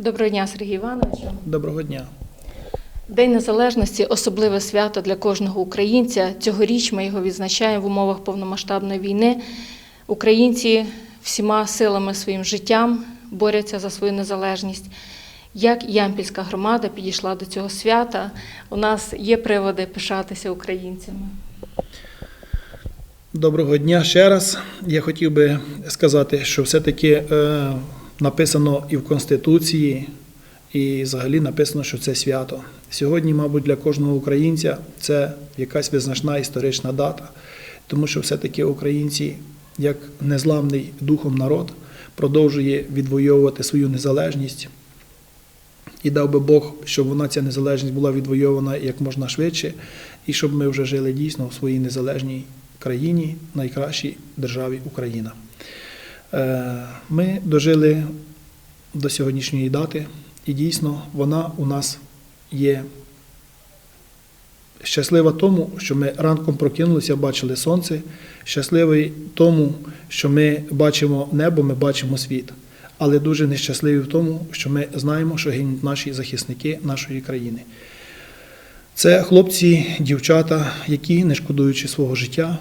Доброго дня, Сергій Івановичу. Доброго дня. День Незалежності особливе свято для кожного українця. Цьогоріч ми його відзначаємо в умовах повномасштабної війни. Українці всіма силами своїм життям борються за свою незалежність. Як Ямпільська громада підійшла до цього свята? У нас є приводи пишатися українцями. Доброго дня ще раз. Я хотів би сказати, що все-таки е, написано і в Конституції, і взагалі написано, що це свято. Сьогодні, мабуть, для кожного українця це якась визначна історична дата, тому що все-таки українці, як незламний духом народ, продовжує відвоювати свою незалежність. І дав би Бог, щоб вона ця незалежність була відвоювана як можна швидше, і щоб ми вже жили дійсно в своїй незалежній країні, найкращій державі Україна. Е, Ми дожили до сьогоднішньої дати, і дійсно вона у нас є щаслива тому, що ми ранком прокинулися, бачили сонце, щасливий тому, що ми бачимо небо, ми бачимо світ. Але дуже нещасливі в тому, що ми знаємо, що гинуть наші захисники нашої країни. Це хлопці, дівчата, які, не шкодуючи свого життя,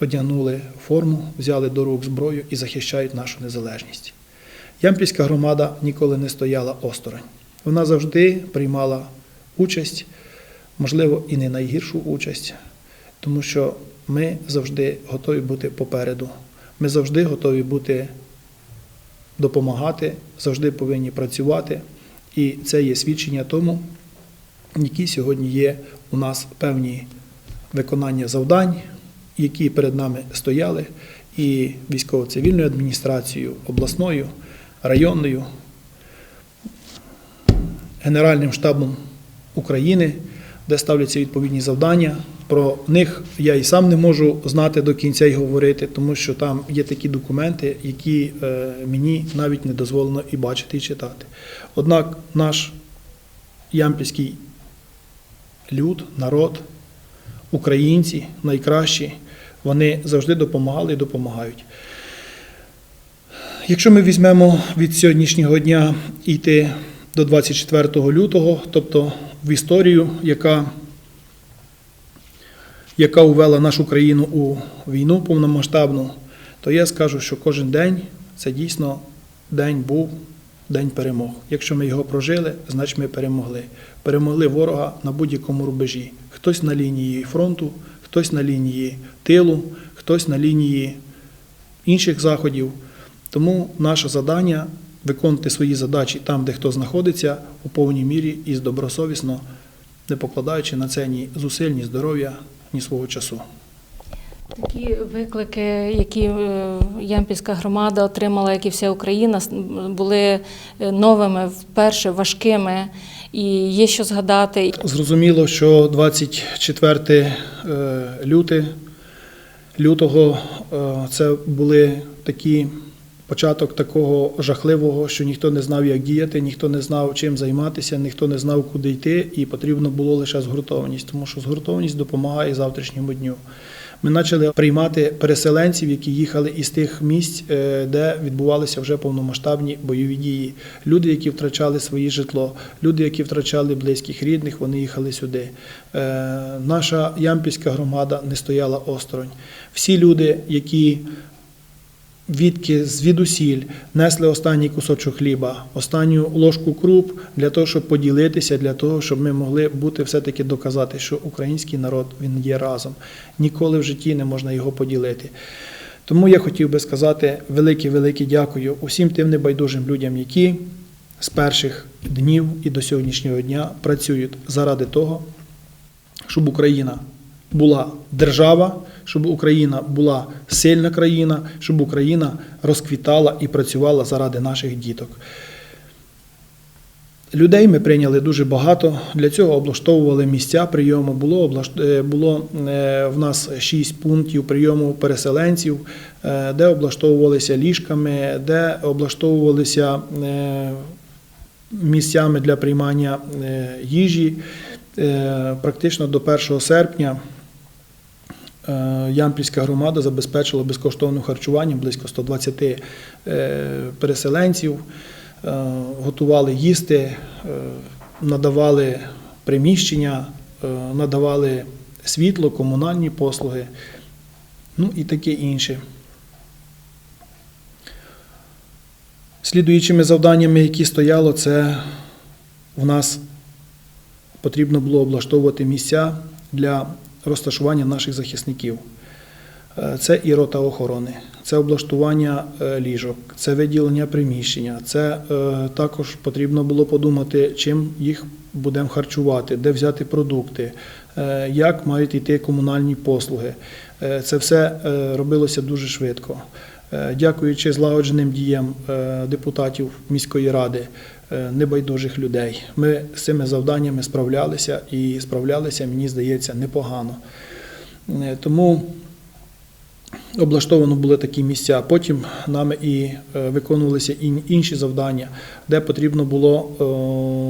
одягнули форму, взяли до рук зброю і захищають нашу незалежність. Ямпільська громада ніколи не стояла осторонь. Вона завжди приймала участь, можливо, і не найгіршу участь, тому що ми завжди готові бути попереду. Ми завжди готові бути допомагати, завжди повинні працювати. І це є свідчення тому, які сьогодні є у нас певні виконання завдань, які перед нами стояли, і військово-цивільною адміністрацією, обласною, районною, Генеральним штабом України, де ставляться відповідні завдання. Про них я і сам не можу знати до кінця і говорити, тому що там є такі документи, які е, мені навіть не дозволено і бачити, і читати. Однак наш ямпільський люд, народ, українці найкращі, вони завжди допомагали і допомагають. Якщо ми візьмемо від сьогоднішнього дня йти до 24 лютого, тобто в історію, яка, яка увела нашу країну у війну повномасштабну, то я скажу, що кожен день це дійсно день був день перемог. Якщо ми його прожили, значить ми перемогли. Перемогли ворога на будь-якому рубежі. Хтось на лінії фронту, хтось на лінії тилу, хтось на лінії інших заходів. Тому наше завдання виконувати свої задачі там, де хто знаходиться, у повній мірі і добросовісно, не покладаючи на це ні зусиль, ні здоров'я, ні свого часу. Такі виклики, які е, Ямпільська громада отримала, як і вся Україна, були новими, вперше важкими, і є що згадати. Зрозуміло, що 24 е, люте, лютого е, це були такі початок такого жахливого, що ніхто не знав, як діяти, ніхто не знав, чим займатися, ніхто не знав, куди йти, і потрібно було лише згуртованість, тому що згуртованість допомагає завтрашньому дню. Ми почали приймати переселенців, які їхали із тих місць, е, де відбувалися вже повномасштабні бойові дії. Люди, які втрачали своє житло, люди, які втрачали близьких рідних, вони їхали сюди. Е, Наша ямпільська громада не стояла осторонь. Всі люди, які відки звідусіль несли останній кусочок хліба, останню ложку круп для того, щоб поділитися, для того, щоб ми могли бути все-таки доказати, що український народ він є разом. Ніколи в житті не можна його поділити. Тому я хотів би сказати велике-велике дякую усім тим небайдужим людям, які з перших днів і до сьогоднішнього дня працюють заради того, щоб Україна була держава, щоб Україна була сильна країна, щоб Україна розквітала і працювала заради наших діток. Людей ми прийняли дуже багато. Для цього облаштовували місця прийому. Було облаш- е, було е, в нас шість пунктів прийому переселенців, е, де облаштовувалися ліжками, де облаштовувалися місцями для приймання їжі. Практично до 1 серпня Ямпільська громада забезпечила безкоштовним харчуванням близько 120 е, переселенців. готували їсти, е, надавали приміщення, е, надавали світло, комунальні послуги, ну і таке інше. Слідуючими завданнями, які стояло, це в нас потрібно було облаштовувати місця для розташування наших захисників. Е, Це і рота охорони, це облаштування е, ліжок, це виділення приміщення. Це е, також потрібно було подумати, чим їх будемо харчувати, де взяти продукти, як мають йти комунальні послуги. Це все робилося дуже швидко. Дякуючи злагодженим діям депутатів міської ради, небайдужих людей, ми з цими завданнями справлялися і справлялися, мені здається, непогано. Е, Тому облаштовано були такі місця. Потім нами і е, виконувалися інші завдання, де потрібно було е,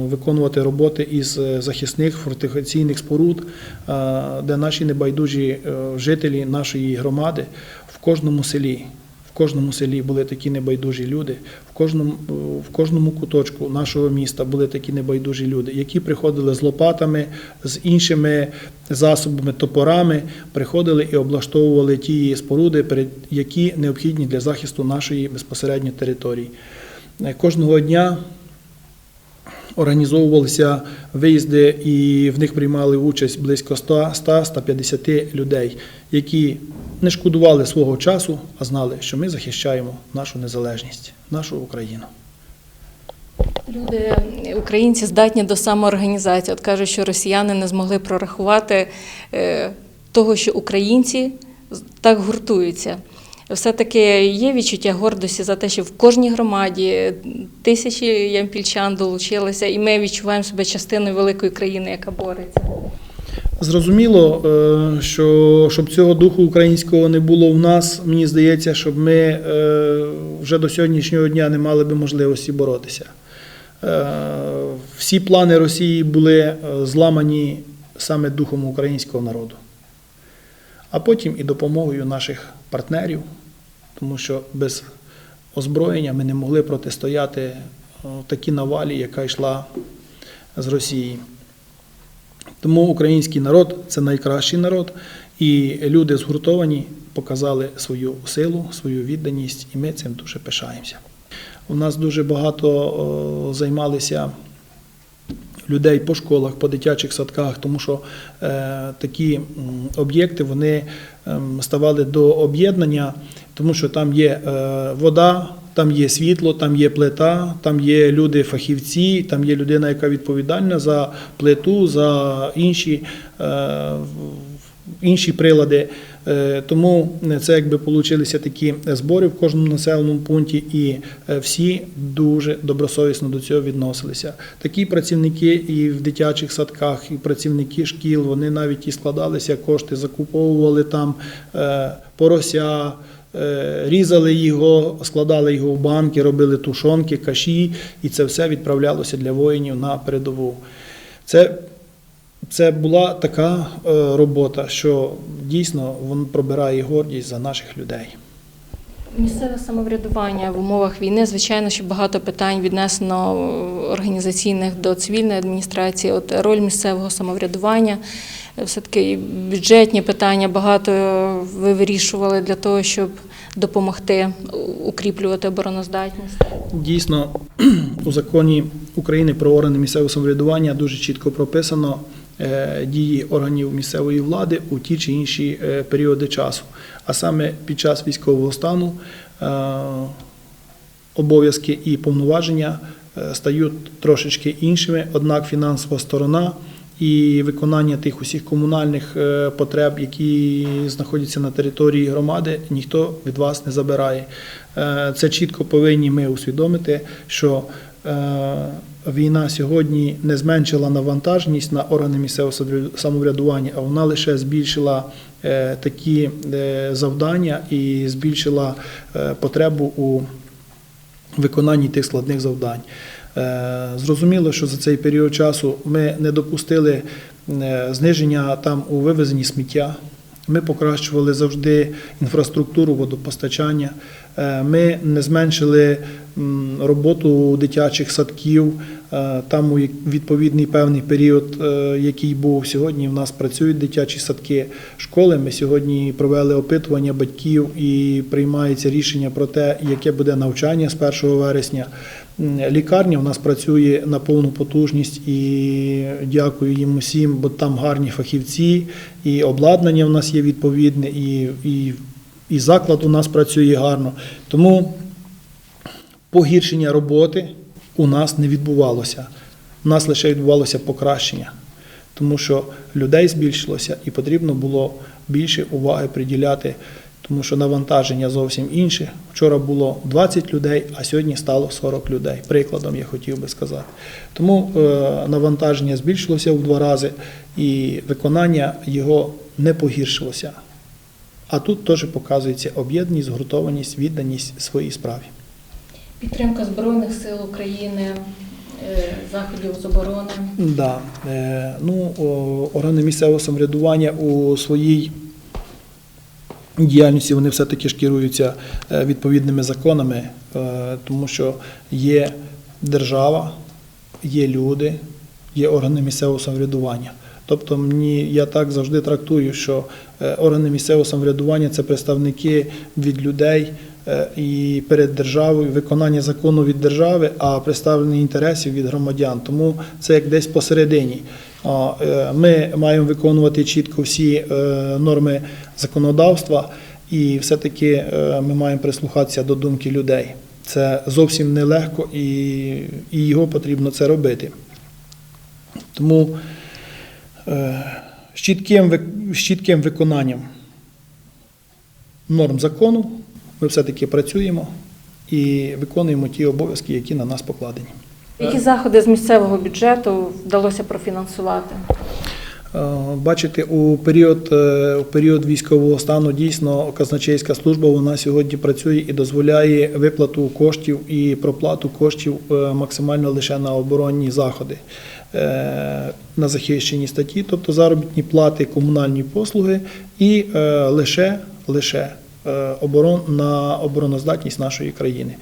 виконувати роботи із е, захисних фортифікаційних споруд, е, де наші небайдужі е, жителі нашої громади в кожному селі. Кожному селі були такі небайдужі люди, в кожному, в кожному куточку нашого міста були такі небайдужі люди, які приходили з лопатами, з іншими засобами, топорами, приходили і облаштовували ті споруди, які необхідні для захисту нашої безпосередньо території. Е, Кожного дня організовувалися виїзди, і в них приймали участь близько 100-150 людей, які не шкодували свого часу, а знали, що ми захищаємо нашу незалежність, нашу Україну. Люди, українці здатні до самоорганізації. От кажуть, що росіяни не змогли прорахувати е, того, що українці так гуртуються. Все-таки є відчуття гордості за те, що в кожній громаді тисячі ямпільчан долучилися, і ми відчуваємо себе частиною великої країни, яка бореться. Зрозуміло, е, що щоб цього духу українського не було в нас, мені здається, щоб ми е, вже до сьогоднішнього дня не мали би можливості боротися. Е, Всі плани Росії були зламані саме духом українського народу, а потім і допомогою наших партнерів, тому що без озброєння ми не могли протистояти е, такій навалі, яка йшла з Росії. Тому український народ це найкращий народ, і люди згуртовані показали свою силу, свою відданість, і ми цим дуже пишаємося. У нас дуже багато о, займалися людей по школах, по дитячих садках, тому що е, такі об'єкти вони ем, ставали до об'єднання, тому що там є е, вода, там є світло, там є плита, там є люди-фахівці, там є людина, яка відповідальна за плиту, за інші, е, інші прилади. Е, Тому це якби получилися такі збори в кожному населеному пункті, і всі дуже добросовісно до цього відносилися. Такі працівники і в дитячих садках, і працівники шкіл, вони навіть і складалися кошти, закуповували там порося. Е, Різали його, складали його в банки, робили тушонки, каші, і це все відправлялося для воїнів на передову. Це це була така е, робота, що дійсно він пробирає гордість за наших людей. Місцеве самоврядування в умовах війни, звичайно, що багато питань віднесено організаційних до цивільної адміністрації. От роль місцевого самоврядування, все-таки бюджетні питання багато ви вирішували для того, щоб допомогти укріплювати обороноздатність. Дійсно, у законі України про органи місцевого самоврядування дуже чітко прописано е, дії органів місцевої влади у ті чи інші е, періоди часу. А саме під час військового стану е, обов'язки і повноваження е, стають трошечки іншими, однак фінансова сторона і виконання тих усіх комунальних е, потреб, які знаходяться на території громади, ніхто від вас не забирає. Е, Це чітко повинні ми усвідомити, що е, війна сьогодні не зменшила навантаженість на органи місцевого самоврядування, а вона лише збільшила такі завдання і збільшила потребу у виконанні тих складних завдань. Е, Зрозуміло, що за цей період часу ми не допустили е, зниження там у вивезенні сміття. Ми покращували завжди інфраструктуру водопостачання. Е, Ми не зменшили роботу дитячих садків. Е, Там у відповідний певний період, е, який був сьогодні, в нас працюють дитячі садки, школи. Ми сьогодні провели опитування батьків і приймається рішення про те, яке буде навчання з 1 вересня. Лікарня в нас працює на повну потужність і дякую їм усім, бо там гарні фахівці, і обладнання в нас є відповідне, і, і, і заклад у нас працює гарно. Тому погіршення роботи у нас не відбувалося. У нас лише відбувалося покращення, тому що людей збільшилося і потрібно було більше уваги приділяти, тому що навантаження зовсім інше. Вчора було 20 людей, а сьогодні стало 40 людей. Прикладом я хотів би сказати. Тому е, навантаження збільшилося в два рази, і виконання його не погіршилося. А тут теж показується об'єднаність, згуртованість, відданість своїй справі. Підтримка Збройних сил України, е, заходів з оборони. Да. Е, ну, органи місцевого самоврядування у своїй діяльності вони все-таки ж керуються е, відповідними законами, тому що є держава, є люди, є органи місцевого самоврядування. Тобто мені я так завжди трактую, що е, органи місцевого самоврядування це представники від людей е, і перед державою, виконання закону від держави, а представлення інтересів від громадян. Тому це як десь посередині. Е, Ми маємо виконувати чітко всі норми законодавства, і все-таки ми маємо прислухатися до думки людей. Це зовсім нелегко і, його потрібно це робити. Тому з чітким, з чітким виконанням норм закону ми все-таки працюємо і виконуємо ті обов'язки, які на нас покладені. Які заходи з місцевого бюджету вдалося профінансувати? Е, Бачите, у період, е, у період військового стану дійсно казначейська служба вона сьогодні працює і дозволяє виплату коштів і проплату коштів е, максимально лише на оборонні заходи, е, на захищені статті, тобто заробітні плати, комунальні послуги і е, лише, лише е, оборон на обороноздатність нашої країни.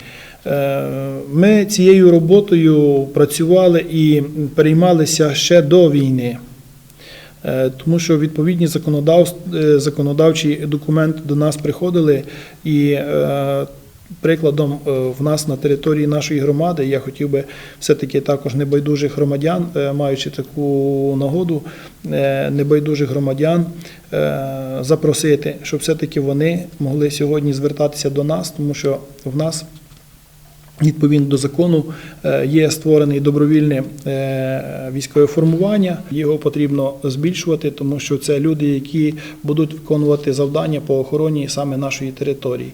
Е, Ми цією роботою працювали і переймалися ще до війни. Е, Тому що відповідні е, законодавчі документи до нас приходили, і е, прикладом е, в нас на території нашої громади я хотів би все-таки також небайдужих громадян, е, маючи таку нагоду, е, небайдужих громадян запросити, щоб все-таки вони могли сьогодні звертатися до нас, тому що в нас Відповідно до закону є створене добровільне військове формування. Його потрібно збільшувати, тому що це люди, які будуть виконувати завдання по охороні саме нашої території.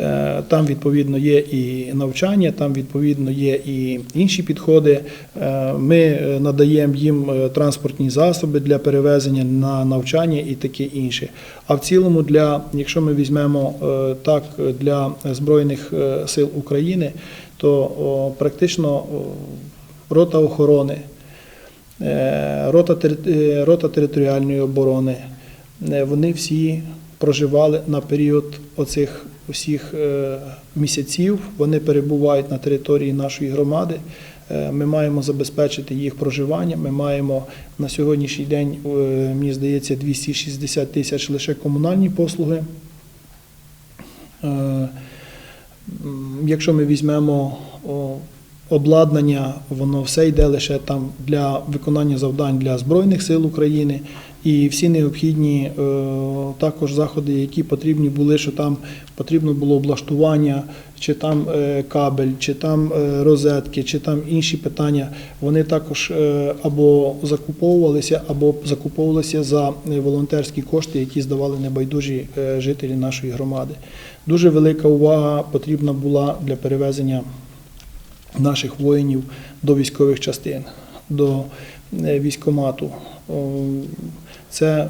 Е, Там відповідно є і навчання, там відповідно є і інші підходи. Е, Ми е, надаємо їм транспортні засоби для перевезення на навчання і таке інше. А в цілому, для, якщо ми візьмемо так для Збройних сил України, то практично рота охорони, рота, територіальної оборони, вони всі проживали на період оцих усіх е, місяців. Вони перебувають на території нашої громади. Е, Ми маємо забезпечити їх проживання. Ми маємо на сьогоднішній день, е, мені здається, 260 тисяч лише комунальні послуги. Якщо ми візьмемо обладнання, воно все йде лише там для виконання завдань для Збройних сил України і всі необхідні е, також заходи, які потрібні були, що там потрібно було облаштування, чи там е, кабель, чи там е, розетки, чи там інші питання, вони також або закуповувалися, або закуповувалися за волонтерські кошти, які здавали небайдужі жителі нашої громади. Дуже велика увага потрібна була для перевезення наших воїнів до військових частин, до військомату. Це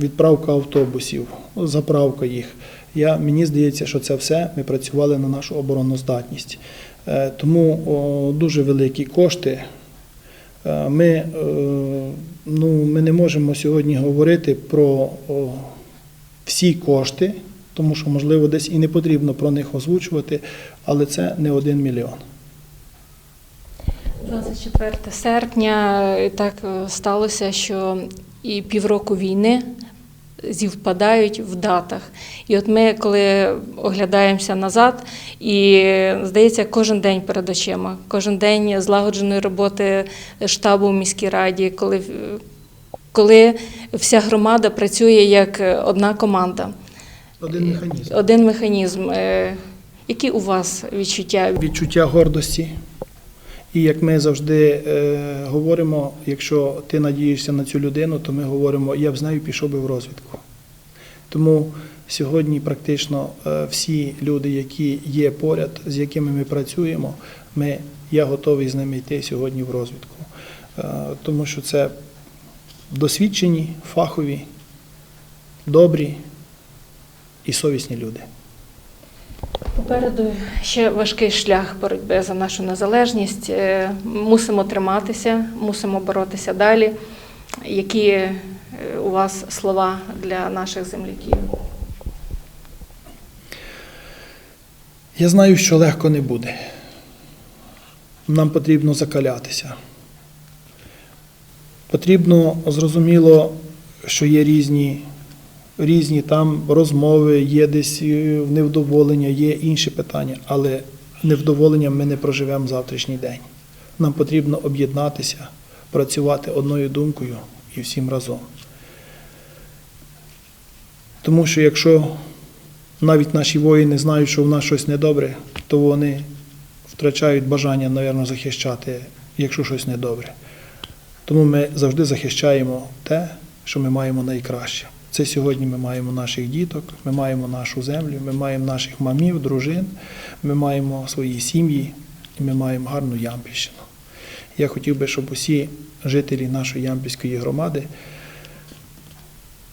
відправка автобусів, заправка їх. Я, мені здається, що це все ми працювали на нашу обороноздатність. Е, Тому о, дуже великі кошти. Е, Ми, е, ну, ми не можемо сьогодні говорити про всі кошти, тому що, можливо, десь і не потрібно про них озвучувати, але це не один мільйон. 24 серпня так сталося, що і півроку війни зівпадають в датах. І от ми, коли оглядаємося назад, і здається, кожен день перед очима, кожен день злагодженої роботи штабу в міській раді, коли, коли вся громада працює як одна команда, Один механізм. один механізм. Е, Які у вас відчуття? Відчуття гордості. І як ми завжди е, говоримо, якщо ти надієшся на цю людину, то ми говоримо, я б з нею пішов би в розвідку. Тому сьогодні практично е, всі люди, які є поряд, з якими ми працюємо, ми, я готовий з ними йти сьогодні в розвідку. Е, тому що це досвідчені, фахові, добрі і совісні люди. Попереду ще важкий шлях боротьби за нашу незалежність. Е, Мусимо триматися, мусимо боротися далі. Які е, у вас слова для наших земляків? Я знаю, що легко не буде. Нам потрібно закалятися. Потрібно зрозуміло, що є різні, різні там розмови, є десь е, невдоволення, є інші питання, але невдоволенням ми не проживемо завтрашній день. Нам потрібно об'єднатися, працювати одною думкою і всім разом. Тому що якщо навіть наші воїни знають, що в нас щось недобре, то вони втрачають бажання, напевно, захищати, якщо щось недобре. Тому ми завжди захищаємо те, що ми маємо найкраще. Це сьогодні ми маємо наших діток, ми маємо нашу землю, ми маємо наших мамів, дружин, ми маємо свої сім'ї і ми маємо гарну Ямпільщину. Я хотів би, щоб усі жителі нашої Ямпільської громади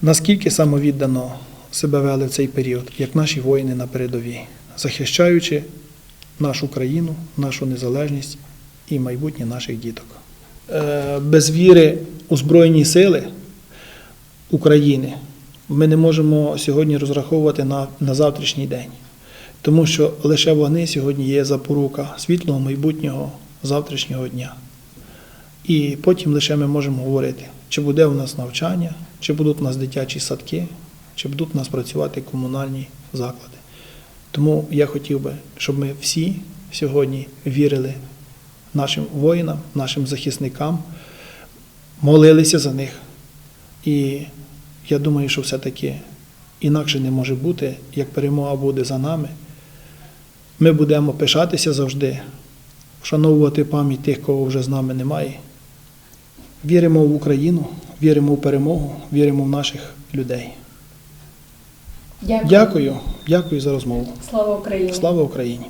наскільки самовіддано себе вели в цей період, як наші воїни на передовій, захищаючи нашу країну, нашу незалежність і майбутнє наших діток. Е, Без віри у Збройні сили України ми не можемо сьогодні розраховувати на, на завтрашній день, тому що лише вони сьогодні є запорука світлого майбутнього завтрашнього дня. І потім лише ми можемо говорити, чи буде у нас навчання, чи будуть у нас дитячі садки, чи будуть у нас працювати комунальні заклади. Тому я хотів би, щоб ми всі сьогодні вірили нашим воїнам, нашим захисникам, молилися за них. І я думаю, що все-таки інакше не може бути, як перемога буде за нами. Ми будемо пишатися завжди, вшановувати пам'ять тих, кого вже з нами немає. Віримо в Україну, віримо в перемогу, віримо в наших людей. Дякую. Дякую, дякую за розмову. Слава Україні! Слава Україні!